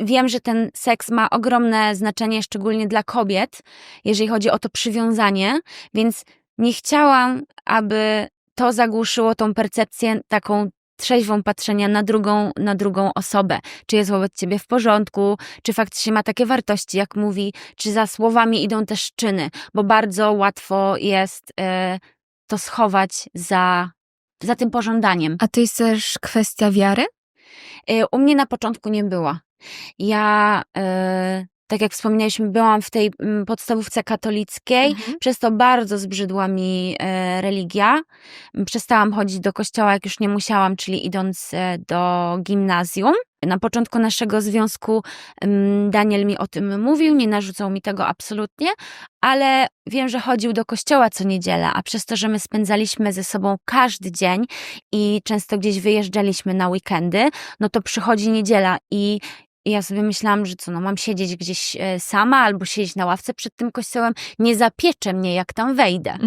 wiem, że ten seks ma ogromne znaczenie, szczególnie dla kobiet, jeżeli chodzi o to przywiązanie, więc nie chciałam, aby to zagłuszyło tą percepcję taką trzeźwą patrzenia na drugą, na drugą osobę. Czy jest wobec ciebie w porządku, czy faktycznie ma takie wartości, jak mówi, czy za słowami idą też czyny, bo bardzo łatwo jest e, to schować za, za tym pożądaniem. A to jest też kwestia wiary? Y, U mnie na początku nie była. Ja, y, tak jak wspomnieliśmy, byłam w tej mm, podstawówce katolickiej, Mhm. przez to bardzo zbrzydła mi e, religia. Przestałam chodzić do kościoła, jak już nie musiałam, czyli idąc e, do gimnazjum. Na początku naszego związku Daniel mi o tym mówił, nie narzucał mi tego absolutnie, ale wiem, że chodził do kościoła co niedzielę, a przez to, że my spędzaliśmy ze sobą każdy dzień i często gdzieś wyjeżdżaliśmy na weekendy, no to przychodzi niedziela i i ja sobie myślałam, że co, no mam siedzieć gdzieś e, sama albo siedzieć na ławce przed tym kościołem, nie zapiecze mnie, jak tam wejdę.